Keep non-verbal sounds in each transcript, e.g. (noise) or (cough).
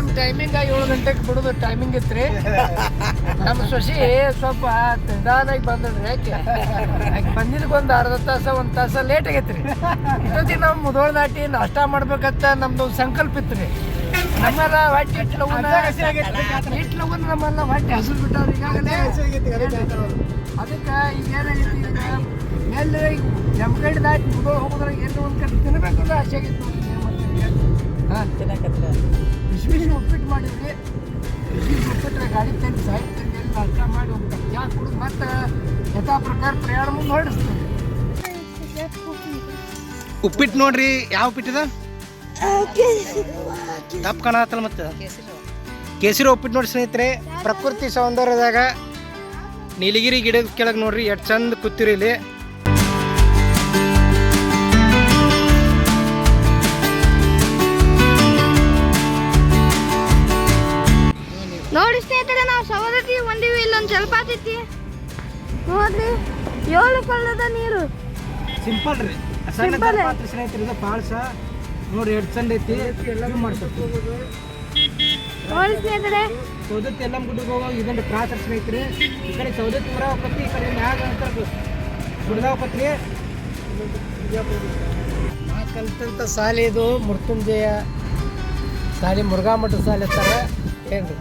ನಮ್ಮ ಟೈಮಿಂಗ್ ಏಳು ಗಂಟೆಗೆ ಬಿಡೋದು ಟೈಮಿಂಗ್ ಇತ್ರಿ. ನಮ್ಮ ಸೊಸಿ ಸ್ವಲ್ಪ ನಿಧಾನಾಗಿ ಬಂದ್ರಿ ಯಾಕೆ ಆಕೆ ಬಂದಿದ್ದಕ್ಕೆ ಒಂದು ಅರ್ಧ ತಾಸ ಒಂದು ತಾಸ ಲೇಟ್ ಆಗೈತ್ರಿ. ಇಷ್ಟೊತ್ತಿಗೆ ನಾವು ಮುದೋಳ ನಾಟಿ ನಾಷ್ಟ ಮಾಡ್ಬೇಕಂತ ನಮ್ದು ಒಂದು ಸಂಕಲ್ಪ ಇತ್ರಿ. ನಮ್ಮೆಲ್ಲ ಹೊಟ್ಟೆ ಇಟ್ಟು ಲಗುನ ಇಟ್ಟು ಲಗುನ ನಮ್ಮೆಲ್ಲ ಹೊಟ್ಟೆ ಹಸಿರು ಬಿಟ್ಟವ್ರು. ಈಗಾಗಲೇ ಅದಕ್ಕೆ ಈಗ ಏನಾಗೈತಿ ಈಗ? ಎಲ್ಲಿ ನಮ್ಮ ಕಡೆ ದಾಟಿ ಮುದೋಳ ಹೋಗೋದ್ರಾಗ ಎಲ್ಲೋ ಒಂದು ಕಡೆ ತಿನ್ಬೇಕು ಅಂದ್ರೆ ಆಸೆ ಆಗೈತೆ ಹಾಂ ಬಿಸಿ ಬಿಸಿ ಉಪ್ಪಿಟ್ಟು ಮಾಡಿದ್ವಿ. ಬಿಸಿ ಉಪ್ಪಿಟ್ರೆ ಗಾಡಿ ತಂದು ಸಾಹಿತ್ಯ ತಂದು ನಾಷ್ಟ ಮಾಡಿ ಹೋಗ್ತಾರೆ ಕಪ್ ಕುಡಿದು ಮತ್ತೆ ಯಥಾ ಪ್ರಕಾರ ಪ್ರಯಾಣ ಮುಂದೆ ಹೊರಡಿಸ್ತೀವಿ ಉಪ್ಪಿಟ್ಟು ನೋಡ್ರಿ, ಯಾವ ಉಪ್ಪಿಟ್ಟಿದ? ದಪ್ಪ ಕಾಣತ್ತಲ್ಲ ಮತ್ತೆ. ಕೇಸರಿ ಉಪ್ಪಿಟ್ಟು ನೋಡಿ ಸ್ನೇಹಿತರೆ, ಪ್ರಕೃತಿ ಸೌಂದರ್ಯದಾಗ ನೀಲಗಿರಿ ಗಿಡದ ಕೆಳಗೆ ನೋಡ್ರಿ, ಎಷ್ಟು ಚಂದ ಕೂತಿರಿ ಇಲ್ಲಿ. ನೋಡಿ ಸ್ನೇಹಿತರೆ ನಾವು ಸವದತ್ತಿ ಒಂದಿವಿ ಇಲ್ಲೊಂದು ಜಲಪಾತ ಆತೈತಿ ನೋಡ್ರಿ ಏಳು ಕೊಳ್ಳದ ನೀರು. ಸಿಂಪಲ್ ರೀ. ಸಣ್ಣ Simple. ಇದು ಪಾಳ್ಸ. ನೋಡ್ರಿ ಎಷ್ಟು ಚಂದ ಐತಿ. ಎಲ್ಲಾನು ನೋಡಿ ಸ್ನೇಹಿತರೆ. ಸೌದತ್ತಿ ಎಲ್ಲ ಗುಡ್ಡಕ್ಕೆ ಹೋಗೋ ಇದೊಂದು ಕ್ರಾಸ್ ಐತ್ರಿ ಈ ಕಡೆ ಸೌದತ್ತಿ ಮರ ಹೋಗತ್ತಿ ಈ ಕಡೆ ಮ್ಯಾಗ ಅಂತ ಗುಡ್ದ ಹೋಗತ್ರಿ ನಾ ಕಲಿತಂಥ ಶಾಲೆ ಇದು ಮೃತ್ಯುಂಜಯ. ಶಾಲೆ ಮುರುಘಾ ಮಠ ಶಾಲೆ ಏನು ರೀ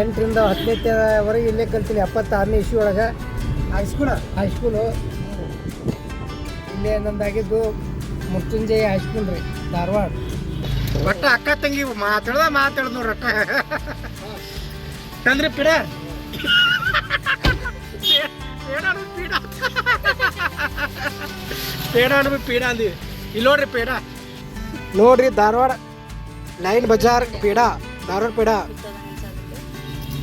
ಎಂಟರಿಂದ ಹತ್ತನೇವರೆಗೆ ಇಲ್ಲೇ ಕಲ್ತೀನಿ ಎಪ್ಪತ್ತಾರನೇ ಇಶ್ಯೂ ಒಳಗೆ. ಹೈಸ್ಕೂಲ ಹೈಸ್ಕೂಲು ಇಲ್ಲೇ ನಂದಾಗಿದ್ದು ಮೃತ್ಯುಂಜಯ ಹೈಸ್ಕೂಲ್ ರೀ ಧಾರವಾಡ. ಒಟ್ಟ ಅಕ್ಕ ತಂಗಿ ಮಾತಾಡ್ದ ಮಾತಾಡ್ದು ನೋಡ್ರಿ ಅಕ್ಕ ತಂದ್ರಿ ಪಿಡ? ಪೇಡ. ಅನ್ಬಿ ಪೀಡ ಅಂದಿ. ಇಲ್ಲಿ ನೋಡ್ರಿ ಪೇಡ. ನೋಡ್ರಿ ಧಾರವಾಡ. ಲೈನ್ ಬಜಾರ್ ಪೇಡ, ಧಾರವಾಡ ಪೇಡ.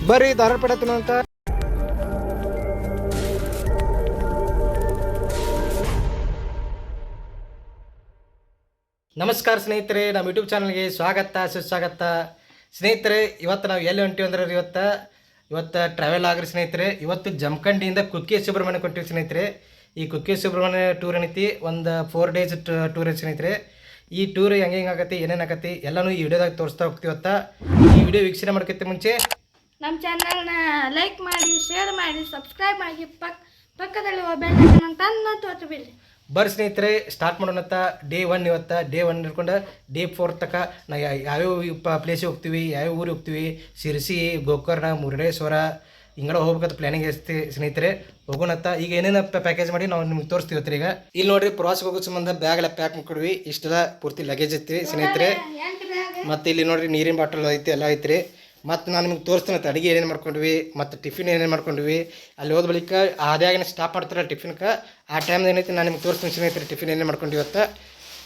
ಬರ್ರಿ, ಧಾರವಾಡ ಪೇಡ ತಿನ್ನೋಂತ ನಮಸ್ಕಾರ ಸ್ನೇಹಿತರೆ, ನಮ್ಮ ಯೂಟ್ಯೂಬ್ ಚಾನಲ್ಗೆ ಸ್ವಾಗತ, ಸುಸ್ವಾಗತ. ಸ್ನೇಹಿತರೆ, ಇವತ್ತು ನಾವು ಎಲ್ಲಿ ಹೊಂಟಿವಿ ಅಂದ್ರೆ ಇವತ್ತು? ಇವತ್ತು ಟ್ರಾವೆಲ್ ಆಗ್ರಿ ಸ್ನೇಹಿತರೆ. ಇವತ್ತು ಜಮಖಂಡಿಯಿಂದ ಕುಕ್ಕೆ ಸುಬ್ರಹ್ಮಣ್ಯ ಹೊಂಟಿವಿ ಸ್ನೇಹಿತರೆ. ಈ ಕುಕ್ಕೆ ಸುಬ್ರಹ್ಮಣ್ಯ ಟೂರ್ ಏನೈತಿ? ಒಂದು ಫೋರ್ ಡೇಸ್ ಟೂರ್ ಸ್ನೇಹಿತರೆ? ಈ ಟೂರ್ ಹೆಂಗೆ ಹೆಂಗೆ ಆಗತ್ತೆ ಏನೇನು ಆಗತ್ತೆ ಎಲ್ಲನೂ ಈ ವಿಡಿಯೋದಾಗ ತೋರಿಸ್ತಾ ಹೋಗ್ತೀವಿ ಇವತ್ತ ಈ ವಿಡಿಯೋ ವೀಕ್ಷಣೆ ಮಾಡ್ಕೊತ್ತೆ ಮುಂಚೆ ನಮ್ಮ ಚಾನಲ್ನ ಲೈಕ್ ಮಾಡಿ ಶೇರ್ ಮಾಡಿ ಸಬ್ಸ್ಕ್ರೈಬ್ ಮಾಡಿ ಪಕ್ ಪಕ್ಕದಲ್ಲಿ ಬಿಡ್ರಿ ಬರ್ರಿ ಸ್ನೇಹಿತರೆ ಸ್ಟಾರ್ಟ್ ಮಾಡೋಣತ್ತ ಡೇ ಒನ್ ಇವತ್ತ ಡೇ ಒನ್ ಹಿಡ್ಕೊಂಡು ಡೇ ಫೋರ್ ತಕ ನಾ ಯಾವ್ಯಾವ ಪ್ಲೇಸಿಗೆ ಹೋಗ್ತೀವಿ ಯಾವ್ಯಾವ ಊರಿಗೆ ಹೋಗ್ತೀವಿ ಶಿರಸಿ ಗೋಕರ್ಣ ಮುರುಡೇಶ್ವರ ಹಿಂಗಡ ಹೋಗ್ಬೇಕಂತ ಪ್ಲಾನಿಂಗ್ ಐತಿ ಸ್ನೇಹಿತರೆ ಹೋಗೋಣತ್ತ ಈಗ ಏನೇನು ಪ್ಯಾಕೇಜ್ ಮಾಡಿ ನಾವು ನಿಮ್ಗೆ ತೋರಿಸ್ತೀವಿ ಈಗ. ಇಲ್ಲಿ ನೋಡ್ರಿ ಪ್ರವಾಸಕ್ಕೆ ಹೋಗೋ ಸಂಬಂಧ ಬ್ಯಾಗ್ ಎಲ್ಲ ಪ್ಯಾಕ್ ಮಾಡ್ಕೊಡ್ವಿ. ಇಷ್ಟೆಲ್ಲ ಪೂರ್ತಿ ಲಗೇಜ್ ಐತಿ ಸ್ನೇಹಿತರೆ. ಮತ್ತು ಇಲ್ಲಿ ನೋಡ್ರಿ ನೀರಿನ ಬಾಟಲ್ ಐತಿ, ಎಲ್ಲ ಐತ್ರಿ. ಮತ್ತು ನಾನು ನಿಮ್ಗೆ ತೋರಿಸ್ತೀನಿ ಅಡುಗೆ ಏನೇನು ಮಾಡ್ಕೊಂಡ್ವಿ, ಮತ್ತು ಟಿಫಿನ್ ಏನೇನು ಮಾಡ್ಕೊಂಡ್ವಿ. ಅಲ್ಲಿ ಹೋದ ಬಳಿಕ ಆದ್ಯಾಗ ಸ್ಟಾಪ್ ಮಾಡ್ತಾರಲ್ಲ ಟಿಫಿನ್ಗೆ ಆ ಟೈಮ್ ಏನೈತಿ ನಾನು ನಿಮ್ಗೆ ತೋರಿಸ್ತೀನಿ ಸ್ನೇಹಿತರೆ ಟಿಫಿನ್ ಏನೇನು ಮಾಡ್ಕೊಂಡ್ವಿ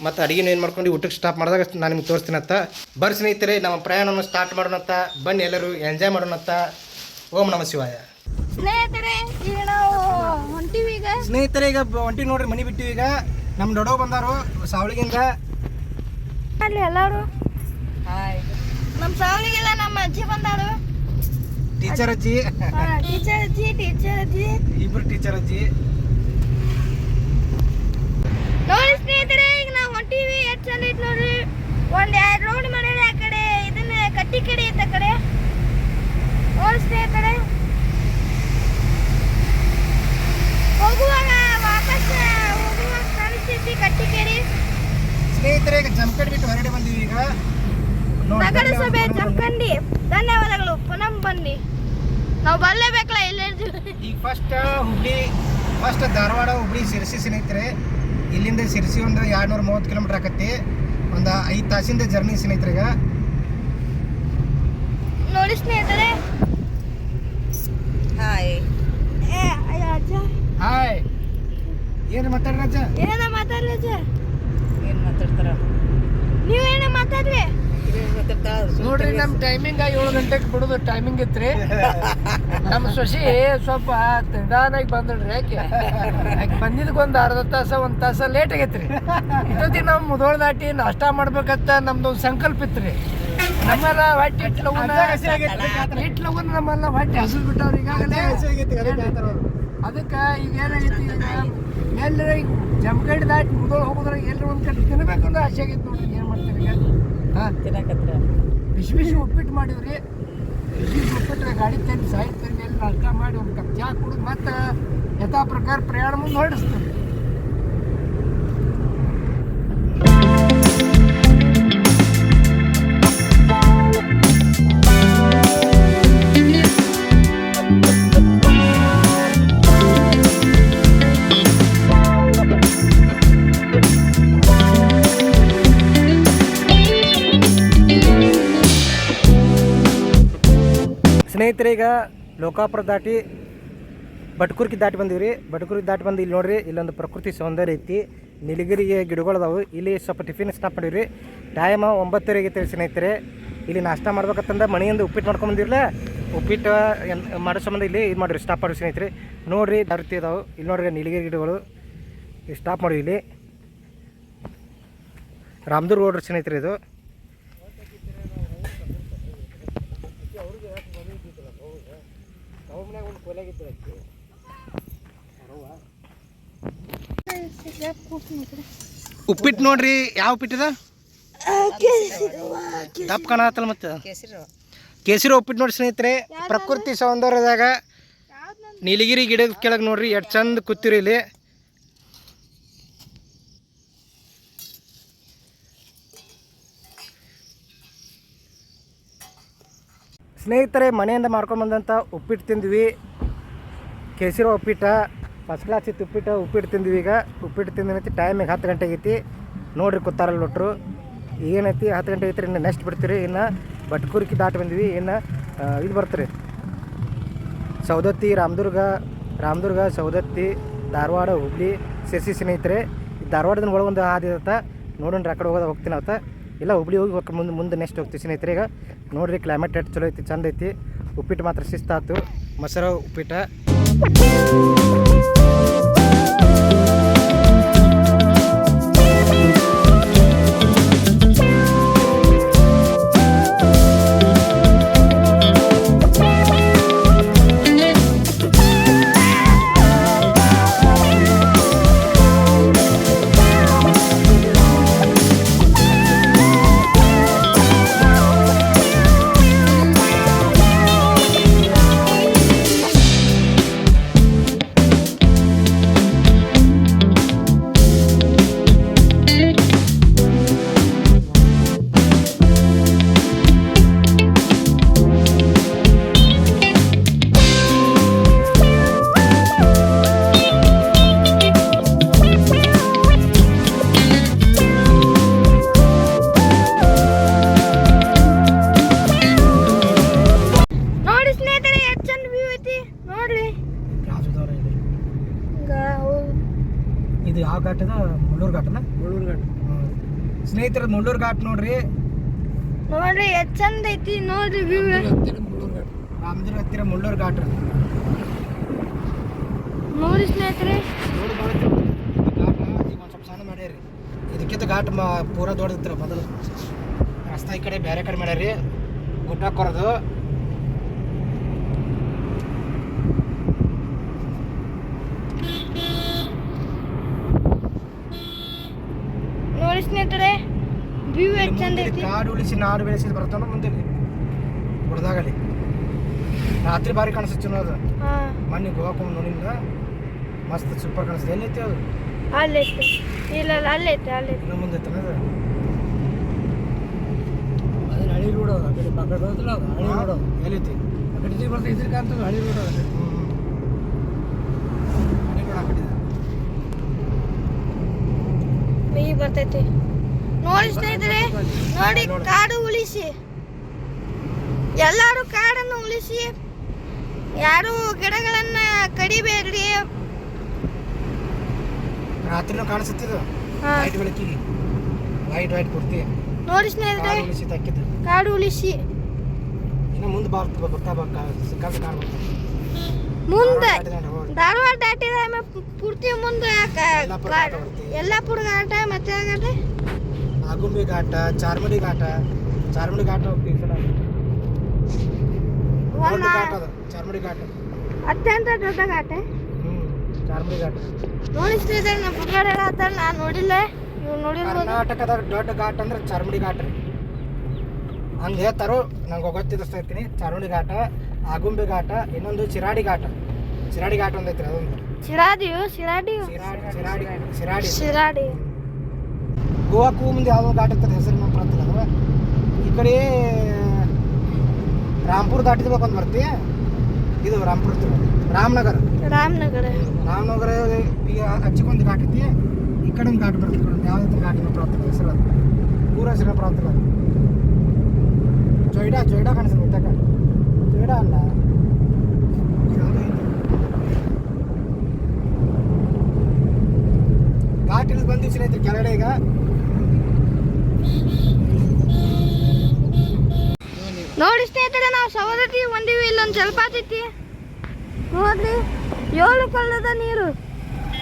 ಮತ್ತು ಅಡುಗೆ ಏನು ಮಾಡ್ಕೊಂಡು ಊಟಕ್ಕೆ ಸ್ಟಾಪ್ ಮಾಡಿದಾಗ ನಾನು ನಿಮ್ಗೆ ತೋರಿಸ್ತೀನತ್ತ ಬರ್ರಿ ಸ್ನೇಹಿತರೆ, ನಮ್ಮ ಪ್ರಯಾಣವನ್ನು ಸ್ಟಾರ್ಟ್ ಮಾಡೋಣತ್ತ ಬನ್ನಿ ಎಲ್ಲರೂ ಎಂಜಾಯ್ ಮಾಡೋಣಂತ. ಓಂ ನಮ ಶಿವಾಯ. ಸ್ನೇಹಿತರೆ ಈಗ ನಾವು ಹೊಂಟಿವಿ ಈಗ. ಸ್ನೇಹಿತರೆ ಈಗ ಹೊಂಟಿ ನೋಡ್ರಿ ಮನಿ ಬಿಟ್ಟಿವಿ ಈಗ. ನಮ್ಮ ದೊಡ್ಡವ್ ಬಂದಾರು ಸಾವಳಿಗಿಂದ. ಅಲ್ಲಿ ಎಲ್ಲರೂ? ನಮ್ಮ ಸಾವಳಿಗೆಲ್ಲ ನಮ್ಮ ಅಜ್ಜಿ ಬಂದಾರು. ಟೀಚರ್ ಅಜ್ಜಿ. ಟೀಚರ್ ಅಜ್ಜಿ ಟೀಚರ್ ಅಜ್ಜಿ. ಇಬ್ರು ಟೀಚರ್ ಅಜ್ಜಿ. ನೋಡಿ ಸ್ನೇಹಿತರೆ ಈಗ ನಾವು ಹೊಂಟಿವಿ. ಎಷ್ಟು ಚಂದ ಐತಿ ನೋಡ್ರಿ. ಒಂದ್ ಎರಡು ರೌಂಡ್ ಮಾಡ್ಯಾರ ಆ ಕಡೆ ಇದನ್ನ ಕಟ್ಟಿ ಕಡೆ ಐತೆ ಆ ಕಡೆ. ನೋಡಿ ಕಡೆ ಹೋಗುವಾಗ ವಾಪಸ್ ಹೋಗುವಾಗ ಕಾಣಿಸ್ತೈತಿ ಕಟ್ಟಿ ಕೆರೆ ಸ್ನೇಹಿತರೆ ಈಗ ಜಮಖಂಡಿ ಬಿಟ್ಟು ಹೊರಗಡೆ ಬಂದೀವಿ ಈಗ. ನಗರಸಭೆ ಜಮಖಂಡಿ. ಧನ್ಯವಾದಗಳು. ಪುನಃ ಬನ್ನಿ. ನಾವು ಬರಲೇಬೇಕಲ್ಲ ಎಲ್ಲೇರ್ತೀವಿ ಈಗ ಫಸ್ಟ್ ಹುಬ್ಳಿ ಫಸ್ಟ್ ಧಾರವಾಡ ಹುಬ್ಳಿ ಸಿರ್ಸಿ ಸ್ನೇಹಿತರೆ. ಇಲ್ಲಿಂದ ಸಿರ್ಸಿ ಒಂದು ಎರಡು ನೂರ ಮೂವತ್ತು ಕಿಲೋಮೀಟರ್ ಆಕತಿ ಒಂದು ಐದು ತಾಸಿಂದ ಜರ್ನಿ ಸ್ನೇಹಿತರೆ ಈಗ. ನೋಡಿ ಸ್ನೇಹಿತರೆ. ಹಾಯ್ ಏ ಅಯ್ಯ ಅಜ್ಜ ಹಾಯ್ ಏನು ಮಾತಾಡ್ರಿ ರಾಜ? ಏನ ಮಾತಾಡ್ಲಿ ಅಜ್ಜ ಏನ್ ಮಾತಾಡ್ತಾರ? ನೀವೇನ ಮಾತಾಡ್ರಿ? ನೋಡ್ರಿ ನಮ್ಮ ಟೈಮಿಂಗ್ ಏಳು ಗಂಟೆಗೆ ಬಿಡುದು ಟೈಮಿಂಗ್ ಇತ್ರಿ. (laughs) ನಮ್ಮ ಸೊಸಿ ಸ್ವಲ್ಪ ನಿಧಾನಾಗಿ ಬಂದಳ್ರಿ ಯಾಕೆ? ಆಕೆ ಬಂದಿದ್ದಕ್ಕೆ ಒಂದು ಅರ್ಧ ತಾಸ ಒಂದು ತಾಸ ಲೇಟ್ ಆಗೈತ್ರಿ. (laughs) ಇಷ್ಟೊತ್ತಿಗೆ ನಾವು ಮುದೋಳ ದಾಟಿ ನಾಷ್ಟ ಮಾಡ್ಬೇಕಂತ ನಮ್ದು ಒಂದು ಸಂಕಲ್ಪ ಇತ್ರಿ. ನಮ್ಮೆಲ್ಲ ಹೊಟ್ಟೆ ಇಟ್ಟು ಲಗುನ ಇಟ್ಟು ಲಗುನ ನಮ್ಮೆಲ್ಲ. ಹೊಟ್ಟೆ ಹಸಿರು ಬಿಟ್ಟವ್ರು ಈಗಾಗಲೇ ಅದಕ್ಕೆ ಈಗ ಏನಾಗೈತಿ ಈಗ? ಎಲ್ಲರ ಈಗ ಜಮಖಂಡ್ ದಾಟಿ ಮುದೋಳ ಹೋಗೋದ್ರ ಎಲ್ಲರೂ ಒಂದು ಕಡೆ ತಿನ್ಬೇಕು ಅಂದ್ರೆ ಆಸೆ ಆಗೈತಿ ನೋಡ್ರಿ ಏನು ಮಾಡ್ತೀರಿ ಈಗ? ಹಾಂ? ತಿನ್ನಕತ್ರ. ಬಿಸಿ ಬಿಸಿ ಉಪ್ಪಿಟ್ಟು ಮಾಡಿವ್ರಿ. ಬಿಸಿ ಬಿಸಿ ಉಪ್ಪಿಟ್ರೆ ಗಾಡಿ ತಂದು ಸೈಡ್ ತಂದು ಮೇಲೆ ನಾಷ್ಟ ಮಾಡಿ ಒಂದು ಕಪ್ ಚಹಾ ಕುಡಿದು ಮತ್ತೆ ಯಥಾ ಪ್ರಕಾರ ಪ್ರಯಾಣ ಮುಂದೆ ಹೊರಡಿಸ್ತೀವಿ. ಸ್ನೇಹಿತರೆ, ಈಗ ಲೋಕಾಪುರ ದಾಟಿ ಬಟ್ಕುರ್ಕಿ ದಾಟಿ ಬಂದೀವಿ ರೀ ಬಟ್ಕುರ್ಕಿ ದಾಟಿ ಬಂದು ಇಲ್ಲಿ ನೋಡ್ರಿ, ಇಲ್ಲೊಂದು ಪ್ರಕೃತಿ ಸೌಂದರ್ಯ ಐತಿ. ನೀಲಗಿರಿಗೆ ಗಿಡಗಳು ಅದಾವು. ಇಲ್ಲಿ ಸ್ವಲ್ಪ ಟಿಫಿನ್ ಸ್ಟಾಪ್ ಮಾಡೀವಿ ಟೈಮ್ ಒಂಬತ್ತುವರೆಗೆ ಐತೆ ಸ್ನೇಹಿತರೆ. ಇಲ್ಲಿ ನಾಷ್ಟ ಮಾಡ್ಬೇಕಂತಂದ ಮನೆಯಿಂದ ಉಪ್ಪಿಟ್ಟು ಮಾಡ್ಕೊಂಡ್ ಬಂದಿರಲ್ಲ ಉಪ್ಪಿಟ್ಟು ಮಾಡೋ ಸಂಬಂಧ ಇಲ್ಲಿ ಇದು ಮಾಡಿರಿ ಸ್ಟಾಪ್ ಮಾಡಿ ಸ್ನೇಹಿತರೆ. ನೋಡಿರಿ, ದರ್ತಿ ಅದಾವು. ಇಲ್ಲಿ ನೋಡ್ರಿ, ನೀಲಗಿರಿ ಗಿಡಗಳು ಸ್ಟಾಪ್ ಮಾಡಿ ಇಲ್ಲಿ. ರಾಮದುರ್ ರೋಡ್ ಸ್ನೇಹಿತರೆ ಇದು. ಉಪ್ಪಿಟ್ಟು ನೋಡ್ರಿ, ಯಾವ ಉಪ್ಪಿಟ್ಟಿದ ದಪ್ಪ ಕಾಣತ್ತಲ್ಲ ಮತ್ತೆ? ಕೇಸರಿ ಉಪ್ಪಿಟ್ಟು ನೋಡಿ ಸ್ನೇಹಿತರೆ, ಪ್ರಕೃತಿ ಸೌಂದರ್ಯದಾಗ ನೀಲಗಿರಿ ಗಿಡದ ಕೆಳಗೆ ನೋಡ್ರಿ, ಎಷ್ಟು ಚಂದ ಕೂತಿರಿ ಇಲ್ಲಿ. ಸ್ನೇಹಿತರೆ, ಮನೆಯಿಂದ ಮಾಡ್ಕೊಂಬಂದಂಥ ಉಪ್ಪಿಟ್ಟು ತಿಂದ್ವಿ. ಕೇಸರಿ ಉಪ್ಪಿಟ್ಟು ಫಸ್ಟ್ ಕ್ಲಾಸ್ ಇತ್ತು ಉಪ್ಪಿಟ್ಟು ಉಪ್ಪಿಟ್ಟು ತಿಂದ್ವಿ ಈಗ. ಉಪ್ಪಿಟ್ಟು ತಿಂದಿನೈತಿ ಟೈಮಿಗೆ ಹತ್ತು ಗಂಟೆ ಆಗೈತಿ ನೋಡ್ರಿ ಕೂತಾರಲ್ಲ ಒಟ್ಟರು ಏನೈತಿ ಹತ್ತು ಗಂಟೆ ಐತ್ರಿ, ಇನ್ನು ನೆಕ್ಸ್ಟ್ ಬಿಡ್ತೀರಿ, ಇನ್ನು ಬಟ್ಕುರ್ಕಿ ದಾಟಿ ಬಂದ್ವಿ, ಇನ್ನು ಇದು ಬರ್ತೀರಿ. ಸೌದತ್ತಿ ರಾಮದುರ್ಗ ರಾಮದುರ್ಗ ಸೌದತ್ತಿ ಧಾರವಾಡ, ಹುಬ್ಳಿ, ಸಿರ್ಸಿ ಸ್ನೇಹಿತರೆ. ಈ ಧಾರವಾಡದ ಒಳಗೊಂದು ಹಾದಿ ಇರುತ್ತಾ ನೋಡೋಣ ಆ ಕಡೆ ಹೋಗೋದ ಹೋಗ್ತೀನಿ ಅವತ್ತ ಇಲ್ಲ, ಹುಬ್ಳಿ ಹೋಗಿ ಮುಂದೆ ಮುಂದೆ ನೆಕ್ಸ್ಟ್ ಹೋಗ್ತೀವಿ ಸ್ನೇಹಿತರೆ ಈಗ. ನೋಡ್ರಿ ಕ್ಲೈಮೇಟ್ ಎಷ್ಟು ಚಲೋ ಐತಿ ಚಂದ ಐತಿ. ಉಪ್ಪಿಟ್ಟು ಮಾತ್ರ ಶಿಸ್ತಾತು. ಮೊಸರು ಉಪ್ಪಿಟ್ಟು ಘಾಟ್ ನೋಡ್ರಿ. ನೋಡ್ರಿ ಎಷ್ಟು ಚಂದ ಐತಿ ನೋಡ್ರಿ ವ್ಯೂ ಹತ್ತಿರ ಮುಳ್ಳೂರು ಘಾಟ್. ರಾಮದುರ್ಗ ಹತ್ತಿರ ಮುಳ್ಳೂರು ಘಾಟ್ ರೀ. ನೋಡಿ ಸ್ನೇಹಿತರೆ. ನೋಡಿ ಈಗ ಒಂದು ಸ್ವಲ್ಪ ಸಣ್ಣ ಮಾಡ್ಯಾರಿ. ಇದಕ್ಕಿಂತ ಘಾಟ್ ಮ ಪೂರ ದೊಡ್ಡದಿತ್ತು ಮೊದಲು. ರಸ್ತೆ ಈ ಕಡೆ ಬೇರೆ ಕಡೆ ಮಾಡ್ಯಾರಿ. ಗುಡ್ಡ ಕೊರೋದು ನೋಡಿ ಸ್ನೇಹಿತರೆ ವ್ಯೂ ಎಷ್ಟು ಚಂದ ಮುಂದೆ ಐತಿ ಕಾಡು ಉಳಿಸಿ ನಾಡು ಬೆಳೆಸಿ ಬರ್ತಾವ ಮುಂದೆ ಗುಡ್ದಾಗಲಿ ರಾತ್ರಿ ಭಾರಿ ಕಾಣಿಸುತ್ತೆ ಅದು ಹಾ ಮೊನ್ನೆ ಗೋವಾಕ್ಕೆ ನೋಡಿಲ್ಲ ಮಸ್ತ್ ಸೂಪರ್ ಕಾಣಿಸ್ತದೆ ಎಲ್ಲೈತಿ ಅದು ಅಲ್ಲೈತೆ ಇಲ್ಲ ಇಲ್ಲ ಅಲ್ಲೈತೆ ಅಲ್ಲೈತೆ ಇನ್ನು ಮುಂದೆ ಐತೆ ಅದು ಅದ್ರ ಹಳಿ ರೋಡ್ ಅದ ಆ ಕಡೆ ಪಕ್ಕ ಬರ್ತಲ್ಲ ಅದು ಹಳಿ ರೋಡ್ ಅದ ಎಲ್ಲೈತಿ ಆ ಕಡೆ ಬರ್ತಾ ಇದ್ರ ಕಾಣ್ತದ ಹಳಿ ರೋಡ್ ಅದ ಹಳಿ ರೋಡ್ ಆ ಕಡೆ ಇದೆ. ಮೀ ಬರ್ತೈತಿ ನೋಡಿ ಸ್ನೇಹಿತರೆ ನೋಡಿ ಕಾಡು ಉಳಿಸಿ. ಎಲ್ಲರೂ ಕಾಡನ್ನು ಉಳಿಸಿ. ಯಾರು ಗಿಡಗಳನ್ನ ಕಡಿಬೇಡ್ರಿ. ರಾತ್ರಿನೂ ಕಾಣಿಸುತ್ತಿದ್ದು. ಲೈಟ್ ಬೆಳಕಿಗೆ. ವೈಟ್ ವೈಟ್ ನೋಡಿ ಸ್ನೇಹಿತರೆ ಕಾಡು ಉಳಿಸಿ ತಕ್ಕಿದ್ದು ಕಾಡು ಉಳಿಸಿ. ಇನ್ನು ಮುಂದೆ ಬರ್ತಾ ಬರ್ತಾ ಬರ್ತಾ ಸಿಕ್ಕಾಗ ಕಾಡು. ಮುಂದೆ ಧಾರವಾಡ ದಾಟಿದ ಪೂರ್ತಿ ಮುಂದೆ ಕ- ಪುಡುಗಾಟ ಮತ್ತೆ ಘಾಟ ಆಗುಂಬೆ ಘಾಟ ಚಾರ್ಮಡಿ ಘಾಟ ಚಾರ್ಮಡಿ ಘಾಟ ಹೋಗ್ತೀವಿ ಸಲ. ದೊಡ್ಡ ಘಾಟ ಅದು ಚಾರ್ಮಡಿ ಘಾಟ ಅತ್ಯಂತ ದೊಡ್ಡ ಘಾಟ. ಚಾರ್ಮಡಿ ಘಾಟ ನೋಡಿ ಸ್ನೇಹಿತರೆ ನಮ್ಮ ಪುಟ್ಟಾಡ ಹೇಳತ್ತಾರ ನಾನು ನೋಡಿಲ್ಲ. ನೀವು ನೋಡಿರ್ಬೋದು. ಕರ್ನಾಟಕದ ದೊಡ್ಡ ಘಾಟ್ ಅಂದ್ರೆ ಚಾರ್ಮಡಿ ಘಾಟ್ ರೀ. ಹಂಗೆ ಹೇಳ್ತಾರೋ ನಂಗೆ ಗೊತ್ತಿದ್ದಷ್ಟು ಇರ್ತೀನಿ. ಚಾರ್ಮಡಿ ಘಾಟ ಆಗುಂಬೆ ಘಾಟ ಇನ್ನೊಂದು ಚಿರಾಡಿ ಘಾಟ ಚಿರಾಡಿ ಘಾಟ ಒಂದೈತ್ರಿ ಅದೊಂದು ಚಿರಾಡಿಯು ಚಿರಾಡಿ ಚಿರಾಡಿ ಚಿರಾಡಿ ಚಿರಾಡಿ ಗೋವಾಕ್ಕೂ ಮುಂದೆ ಯಾವುದೋ ಘಾಟ್ ಇರ್ತದೆ ಹೆಸರು ನಮ್ಮ ಬರ್ತಲ್ಲ ಅದು ಈ ಕಡೆ ರಾಮ್ಪುರ್ ದಾಟಿದ್ಬೇಕು ಒಂದು ಬರ್ತಿ. ಇದು ರಾಮ್ಪುರ್. ರಾಮನಗರ. ರಾಮನಗರ. ರಾಮನಗರ ಈಗ ಅಚ್ಚಕ್ಕೊಂದು ಘಾಟ್ ಐತಿ. ಈ ಕಡೆ ಒಂದು ಘಾಟ್ ಬರ್ತದೆ ಯಾವುದೇ ಘಾಟಿನ ಪ್ರಾಪ್ತಿಲ್ಲ ಹೆಸರು ಅದು. ಊರ ಹೆಸರಿನ ಪ್ರಾಪ್ತಿಲ್ಲ ಅದು. ಜೊಯ್ಡಾ ಜೊಯ್ಡಾ ಕಾಣಿಸ್ತದೆ ಜೊಯ್ಡಾ ಅಲ್ಲ ಯಾವ್ದೋ ಐತಿ. ಘಾಟ್ ಸ್ನೇಹಿತರೆ ಕೆಳಗಡೆ ಈಗ. ನೋಡಿ ಸ್ನೇಹಿತರೆ ನಾವು ಸವದತ್ತಿ ಬಂದೀವಿ ಇಲ್ಲೊಂದು ಜಲಪಾತ ಐತಿ ನೋಡ್ರಿ ಏಳು ಕಲ್ಲದ ನೀರು.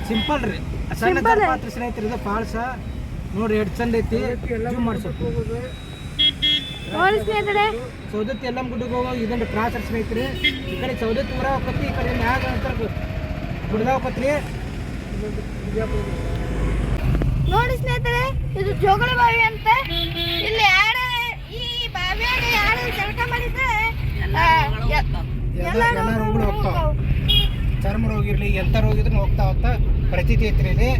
ಸಿಂಪಲ್ ರೀ. ಸಣ್ಣ. ಜಲಪಾತ ಸ್ನೇಹಿತರೆ ಇದು ಫಾಲ್ಸ. ನೋಡ್ರಿ ಎಷ್ಟು ಚಂದ ಐತಿ. ಜೂಮ್ ಮಾಡ್ಸೋದು ನೋಡಿ ಸ್ನೇಹಿತರೆ. ಸೌದತ್ತಿ ಎಲ್ಲಮ್ಮ ಗುಡ್ಡಕ್ಕೆ ಹೋಗೋ ಇದೊಂದು ಕ್ರಾಸ್ ಸ್ನೇಹಿತರೆ. ಈ ಕಡೆ ಸೌದತ್ತಿ ಊರ ಹೋಗ್ತಿ ಈ ಕಡೆ ಮ್ಯಾಗ ಅಂತ ಗುಡ್ದಾಗ ಹೋಗತ್ರಿ ನೋಡಿ ಸ್ನೇಹಿತರೆ ಇದು ಜೋಗಳ ಬಾವಿ ಅಂತ. ಇಲ್ಲಿ ಯಾರ ಈ ಬಾವಿಯಾಗ ಯಾರು ಕೆಲಸ ಮಾಡಿದ್ರೆ ಎಲ್ಲ ರೋಗಗಳು ಹೋಗ್ತಾವ. ಚರ್ಮ ರೋಗ ಇರಲಿ ಎಂಥ ರೋಗ ಇದ್ರೂ ಹೋಗ್ತಾ ಹೋಗ್ತಾ ಪ್ರತೀತಿ ಐತ್ರಿ ಇಲ್ಲಿ.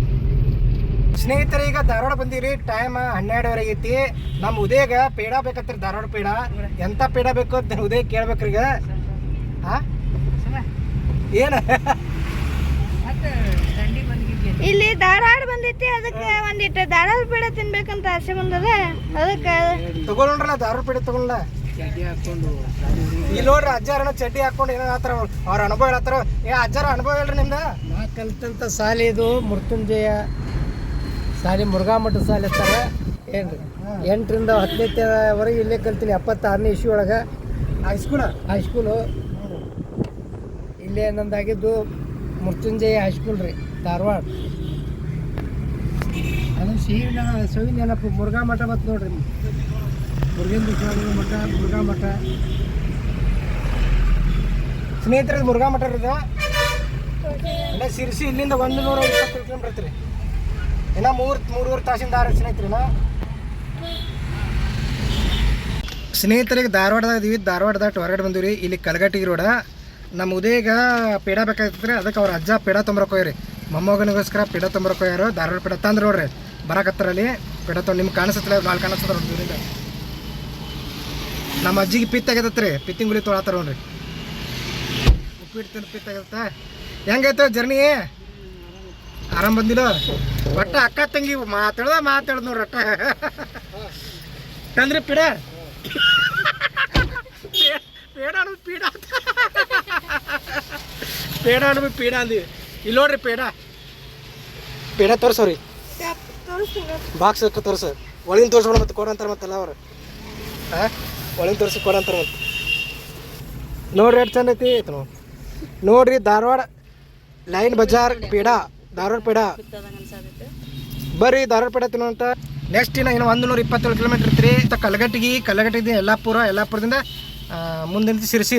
ಸ್ನೇಹಿತರೆ ಈಗ ಧಾರವಾಡ ಬಂದಿರಿ. ಟೈಮ್ ಹನ್ನೆರಡುವರೆಗೆ ಐತಿ. ನಮ್ಮ ಉದಯಗ ಪೇಡ ಬೇಕತ್ರಿ ಧಾರವಾಡ ಪೇಡ. ಎಂಥ ಪೇಡ ಬೇಕು ಅಂತ ಉದಯ ಕೇಳ್ಬೇಕ್ರಿ ಈಗ ಹಾ ಏನ? ಇಲ್ಲಿ ಧಾರವಾಡ ಬಂದೈತಿ ಅದಕ್ಕೆ ಒಂದಿಟ್ಟು ಧಾರಾಳ ಪೇಡ ತಿನ್ಬೇಕಂತ ಆಸೆ ಬಂದದ ಅದಕ್ಕೆ ತಗೊಂಡ್ರಲ್ಲ ಧಾರಾಳ ಪೇಡ ತಗೊಂಡ ಇಲ್ಲಿ ನೋಡ್ರಿ ಅಜ್ಜಾರನ ಚಡ್ಡಿ ಹಾಕೊಂಡು ಏನೋ ಆತರ ಅವ್ರ. ಅನುಭವ ಹೇಳತ್ತಾರ. ಏ ಅಜ್ಜಾರ ಅನುಭವ ಹೇಳ್ರಿ ನಿಮ್ದ. ನಾ ಕಲ್ತಂತ ಸಾಲಿ ಇದು ಮೃತ್ಯುಂಜಯ ಶಾಲೆ ಮುರುಘಾ ಮಠದ ಶಾಲೆ ಇರ್ತಾರ ಏನ್ರಿ? ಎಂಟರಿಂದ ಹತ್ತನೇವರೆಗೆ ಇಲ್ಲೇ ಕಲ್ತೀನಿ ಎಪ್ಪತ್ತಾರನೇ ಇಶ್ಯೂ ಒಳಗೆ. ಹೈಸ್ಕೂಲ ಹೈಸ್ಕೂಲು ಇಲ್ಲೇ ನಂದಾಗಿದ್ದು ಮೃತ್ಯುಂಜಯ ಹೈಸ್ಕೂಲ್ ರೀ. ಧಾರವಾಡ. ಅದು ಶಿವಿನ ಶಿವಿನ ನೆನಪು ಮುರುಘಾ ಮಠ ಬತ್ತು ನೋಡ್ರಿ ಮುರುಗೇಂದ್ರ ಸ್ವಾಮಿ ಮಠ, ಮುರುಘಾ ಮಠ. ಸ್ನೇಹಿತರೆ ಮುರುಘಾ ಮಠ ಇರೋದು ಇಲ್ಲ ಸಿರ್ಸಿ ಇಲ್ಲಿಂದ ಒಂದು ನೂರ ಇಪ್ಪತ್ತು ಕಿಲೋಮೀಟರ್ ರೀ ಇನ್ನ ಮೂರು ಮೂರುವರೆ ತಾಸಿನ ದಾರ ಸ್ನೇಹಿತರಿ ಸ್ನೇಹಿತರಿಗೆ ಧಾರವಾಡದಾಗ ಇದೀವಿ. ಧಾರವಾಡದಾಗ ಹೊರಗಡೆ ರೀ ಇಲ್ಲಿ ಕಲಗಟ್ಟಿಗೆ ರೋಡ. ನಮ್ಮ ಉದಯಗ ಪೇಡ ಬೇಕಾಗಿತ್ತು ಅದಕ್ಕೆ ಅವ್ರ ಅಜ್ಜ ಪೇಡ ತೊಂಬರಕ್ಕೆ ಹೋಗ್ರಿ ಮೊಮ್ಮಗನಿಗೋಸ್ಕರ ಪಿಡ ತೊಂಬರಕ್ಕೆ ಯಾರು? ಧಾರವಾಡ ಪಿಡ ತಂದ್ರೆ ನೋಡ್ರಿ ಬರಕತ್ತರಲ್ಲಿ ಪಿಡ ತೊಗೊಂಡು ನಿಮ್ಗೆ ಕಾಣಿಸುತ್ತಿಲ್ಲ ಭಾಳ ಕಾಣಿಸ್ತದ ನಮ್ಮ ಅಜ್ಜಿಗೆ ಪಿತ್ ಆಗ್ಯದತ್ರಿ ಪಿತ್ತಿನ ಗುಳಿ ತೊಳತ್ತಾರ ನೋಡ್ರಿ. ಉಪ್ಪಿಟ್ಟು ತಿಂದು ಪಿತ್ ಆಗತ್ತ ಹೆಂಗೈತೆ ಜರ್ನಿ? ಆರಾಮ್ ಬಂದಿಲ್ಲ? ಒಟ್ಟ ಅಕ್ಕ ತಂಗಿ ಮಾತಾಡ್ದ ಮಾತಾಡ್ದ ನೋಡ್ರಿ ಒಟ್ಟ. ತಂದ್ರಿ ಪಿಡ ಪೇಡ ಪೀಡ. ಪೇಡ ಪೀಡ ಅಂದಿ ಇಲ್ಲಿ ನೋಡ್ರಿ ಪೇಡ ಪೇಡ ತೋರಿಸವ್ರಿ ಬಾಕ್ಸ್ ಇಟ್ಟು ತೋರಿಸ. ಒಳಗಿನ ತೋರಿಸ ಮತ್ತೆ ಕೊಡಂತಾರ ಮತ್ತಲ್ಲ ಅವ್ರು. ಹಾಂ ಒಳಗಿನ ತೋರಿಸಿ ಕೊಡಂತಾರ ಮತ್ತೆ. ನೋಡ್ರಿ ಎಷ್ಟು ಚಂದ ಐತಿ ಐತೆ ನೋಡಿ. ನೋಡ್ರಿ ಧಾರವಾಡ ಲೈನ್ ಬಜಾರ್ ಪೇಡ ಧಾರವಾಡ ಪೇಡ. ಬರ್ರಿ ಧಾರವಾಡ ಪೇಡ ತಿನ್ನೋಂತ ನೆಕ್ಸ್ಟ್ ಇನ್ನು ಇನ್ನು ಒಂದು ನೂರ ಇಪ್ಪತ್ತೇಳು ಕಿಲೋಮೀಟ್ರ್ ಇರ್ತೀರಿ. ಕಲಗಟ್ಟಿಗೆ ಕಲಗಟ್ಟಿಗೆ ಯಲ್ಲಾಪುರ ಯಲ್ಲಾಪುರದಿಂದ ಮುಂದೆ ಸಿರ್ಸಿ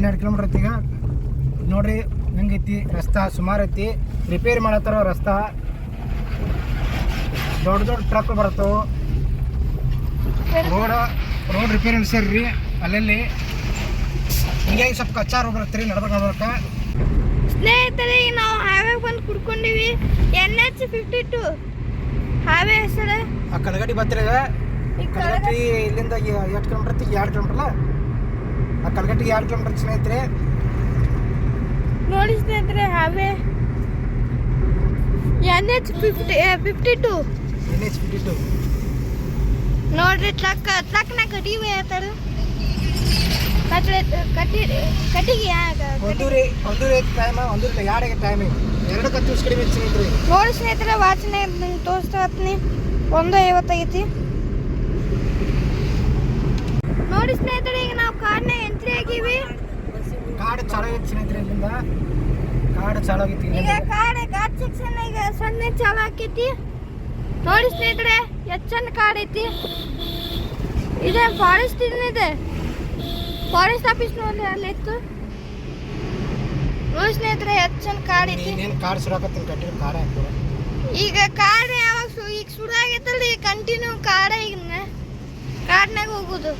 ಹನ್ನೆರಡು ಕಿಲೋಮೀಟರ್ ಐತಿ ಈಗ ನೋಡ್ರಿ ಹೆಂಗೈತಿ ರಸ್ತಾ ಸುಮಾರು ಐತಿ. ರಿಪೇರಿ ಮಾಡತ್ತಾರ ರಸ್ತಾ. ದೊಡ್ಡ ದೊಡ್ಡ ಟ್ರಕ್ ಬರ್ತವು ರೋಡ್ ರೋಡ್ ರಿಪೇರಿ ನಡೆಸ್ಯಾರ್ರಿ ಅಲ್ಲಲ್ಲಿ. ಹಿಂಗಾಗಿ ಸ್ವಲ್ಪ ಕಚ್ಚಾ ರೋಡ್ ಬರುತ್ತೆ ನಡ್ಬೇಕು ನಡ್ಬೇಕು ಸ್ನೇಹಿತರೆ ಈಗ ನಾವು ಹೈವೇ ಬಂದು ಕುಡ್ಕೊಂಡಿವಿ. N H fifty two highway ಹೆಸರು. ಆ ಕಲಗಡಿ ಬರ್ತೀರ ಇಲ್ಲಿಂದ ಎಷ್ಟು ಕಿಲೋಮೀಟರ್ ಎರಡು ಕಿಲೋಮೀಟರ್ ಅಲ್ಲ? ಆ ಕಲ್ಗಟ್ಟಿಗೆ ಎರಡು ಕಿಲೋಮೀಟರ್ ಸ್ನೇಹಿತರೆ? ನೋಡಿ ಸ್ನೇಹಿತರೆ highway N H fifty fifty two N H fifty two ನೋಡ್ರಿ ಟ್ರಕ್ ಟ್ರಕ್ನ ಕಟ್ಟಿಗೆ ಹೇಳ್ತಾರ ಕಟ್ಟಿ ಕಟ್ಟಿ ಕಟ್ಟಿಗೆ ಯಾಕ ಒಂದೂರಿ ಒಂದೂರಿ ಟೈಮ್ ಒಂದೂರಿ ಎರಡಿಗೆ ಟೈಮಿಂಗ್ ಎರಡು ಕತ್ತು ಕಡಿಮೆ ಸ್ನೇಹಿತರೆ. ನೋಡಿ ಸ್ನೇಹಿತರೆ ವಾಚನೆ ನಿಂಗೆ ತೋರಿಸ್ತಾ ಹತ್ನಿ. ಒಂದು ಐವತ್ತೈತಿ. ನೋಡಿ ಸ್ನೇಹಿತರೆ ಆಗೀವಿ ಕಾಡು ಚೆನ್ನಾಗಿತ್ತು ಸ್ನೇಹಿತರೆ ಇಲ್ಲಿಂದ. ಕಾಡು ಚೆನ್ನಾಗಿತ್ತು ಈಗ ಕಾಡು ಘಾಟ್ ಸೆಕ್ಷನ್ ಈಗ ಸಣ್ಣ ಚಾಲು ನೋಡಿ ಸ್ನೇಹಿತರೆ ಎಷ್ಟ್ ಚಂದ ಕಾಡ್ ಐತಿ ಇದೆ ಫಾರೆಸ್ಟ್ ಇದೆ. ಫಾರೆಸ್ಟ್ ಆಫೀಸ್ ನೋಡಿ ಅಲ್ಲಿ ಇತ್ತು ನೋಡಿ ಸ್ನೇಹಿತರೆ ಎಷ್ಟ್ ಚಂದ ಕಾಡ್ ಐತಿ ನೀನೇನು ಕಾಡು ಸುರಾಕತ್ತೀನಿ ಕಟ್ಟಿರೋ ಕಾಡ ಈಗ ಕಾಡ್ ಯಾವಾಗ ಸು ಈಗ ಆಗೈತಲ್ಲ ಈಗ ಕಂಟಿನ್ಯೂ ಕಾಡ ಈಗ ಕಾಡ್ನಾಗ ಹೋಗುದು.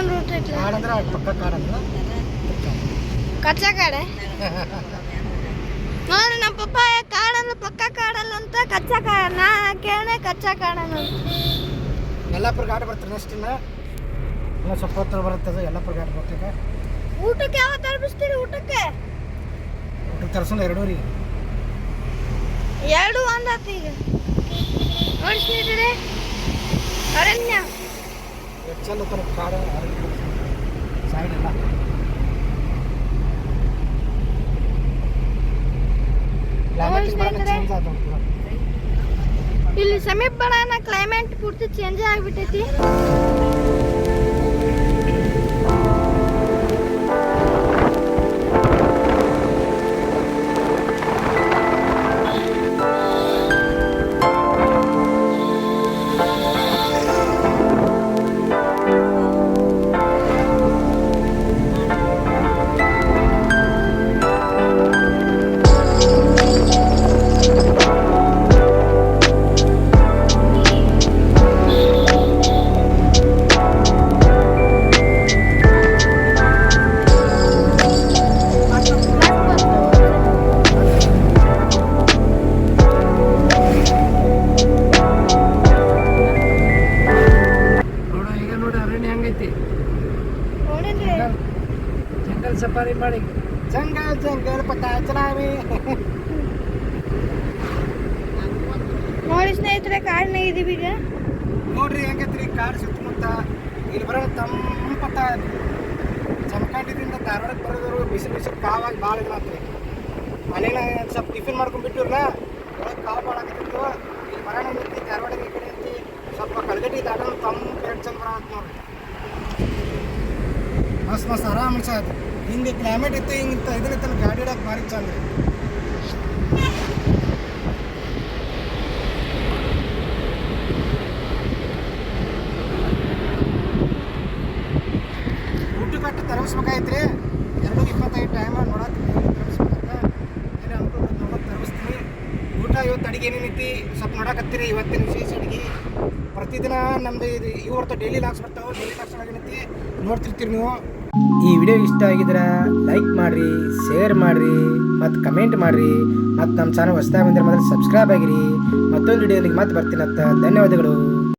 ಇನ್ನೊಂದು ರೂಟ್ ಐತಿ ಕಾಡು ಅಂದ್ರೆ ಪಕ್ಕ ಕಾಡು ಅಂದ್ರೆ ಕಚ್ಚಾ ಕಾಡೆ? ನೋಡ್ರಿ ನಮ್ಮ ಪಪ್ಪ ಕಾಡಲ್ಲ ಪಕ್ಕ ಕಾಡಲ್ಲ ಅಂತ ಕಚ್ಚಾ ಕಾಡ ನಾ ಕೇಳನೆ ಕಚ್ಚಾ ಕಾಡ ಯಲ್ಲಾಪುರ ಘಾಟ್ ಬರ್ತಾರೆ ನೆಕ್ಸ್ಟ್ ಇನ್ನ. ಇನ್ನು ಸ್ವಲ್ಪ ಹೊತ್ತು ಬರುತ್ತದೆ ಯಲ್ಲಾಪುರ ಘಾಟ್ ಊಟಕ್ಕೆ ಯಾವ ತಲುಪಿಸ್ತೀರಿ ಊಟಕ್ಕೆ? ಊಟಕ್ಕೆ ತರ್ಸೋಣ ಎರಡೂರಿ ಎರಡು ಒಂದಾತು ಈಗ. ನೋಡಿ ಸ್ನೇಹಿತರೆ ಅರಣ್ಯ. ಕ್ಲೈಮೇಟ್ ಸ್ನೇಹಿತರೆ. ಚೇಂಜ್ ಇಲ್ಲಿ ಸಮೀಪ ಕ್ಲೈಮೇಟ್ ಪೂರ್ತಿ ಚೇಂಜ್ ಆಗಿಬಿಟ್ಟೈತಿ. ಜಂಗಲ್ ಸಫಾರಿ ಮಾಡಿ. ಜಂಗಲ್ ಜಂಗಲ್ ಪತ್ತ ಚಲಾವಿ ನೋಡಿ ಸ್ನೇಹಿತರೆ ಕಾಡಿನ ಇದೀವಿ ಈಗ. ನೋಡ್ರಿ ಹೆಂಗೈತ್ರಿ ಕಾಡು ಸುತ್ತಮುತ್ತ. ಇಲ್ಲಿ ಬರೋ ತಂಪತ್ತ ಜಮಖಂಡಿದಿಂದ ಧಾರವಾಡಕ್ಕೆ ಬರೋದವರು ಬಿಸಿಲು ಬಿಸಿ ಕಾವಾಗಿ ಭಾಳ ಇದ್ರಾತ್ರಿ ಮನೇಲಿ ಸ್ವಲ್ಪ ಟಿಫಿನ್ ಮಾಡ್ಕೊಂಡ್ ಬಿಟ್ಟಿವ್ರಲ್ಲ ಒಳಗೆ ಕಾವು ಭಾಳ ಆಗತ್ತಿತ್ತು ಇಲ್ಲಿ ಬರೋಣ ಐತಿ ಧಾರವಾಡ ಈ ಕಡೆ ಐತಿ ಸ್ವಲ್ಪ ಕಲ್ಗಟ್ಟಿ ದಾಟೋ ತಮ್ಮ ಎರಡು ಚಂದ ಅಂತ ನೋಡ್ರಿ. ಮಸ್ತ್ ಮಸ್ತ್ ಆರಾಮ ಅನ್ಸತ್ತೆ ಹಿಂಗೆ ಕ್ಲೈಮೇಟ್ ಇತ್ತು, ಹಿಂಗೆ ಇದನ್ನ ಗಾಡಿ ಇಡಕ್ಕೆ ಭಾರಿ ಚಂದ. ರೀ ಊಟ ಕಟ್ಟು ತರಬಿಸ್ಬೇಕಾಯ್ತ್ರಿ ಎರಡು ಇಪ್ಪತ್ತೈದು ಟೈಮ್ ನೋಡಕ್ಕೆ ತರಬಿಸ್ಬೇಕಂತ ಏನು ಅನ್ಕೊಂಡು ನೋಡಕ್ಕೆ ಊಟ ಇವತ್ತು ಅಡಿಗೆ ಏನೇನೈತಿ ಸ್ವಲ್ಪ ನೋಡಕತ್ತೀರಿ, ಇವತ್ತಿನ ವಿಶೇಷ ಅಡುಗೆ. ಪ್ರತಿದಿನ ನಮ್ದು ಇದು ಇವತ್ತು ಡೈಲಿ ಲಾಕ್ಸ್ ಬರ್ತಾವೆ. ಡೈಲಿ ಲಾಕ್ಸ್ ಒಳಗೇನೈತಿ? ನೋಡ್ತಿರ್ತೀರಿ ನೀವು. ಈ ವಿಡಿಯೋ ಇಷ್ಟ ಆಗಿದ್ರೆ ಲೈಕ್ ಮಾಡಿರಿ ಶೇರ್ ಮಾಡಿರಿ, ಮತ್ತು ಕಮೆಂಟ್ ಮಾಡಿರಿ, ಮತ್ತು ನಮ್ಮ ಚಾನಲ್ ಹೊಸದಾಗಿ ಬಂದಿರೋ ಮೊದಲು ಸಬ್ಸ್ಕ್ರೈಬ್ ಆಗಿರಿ. ಮತ್ತೊಂದು ವಿಡಿಯೋಲಿಗೆ ಮತ್ತೆ ಬರ್ತೀನಂತ ಧನ್ಯವಾದಗಳು.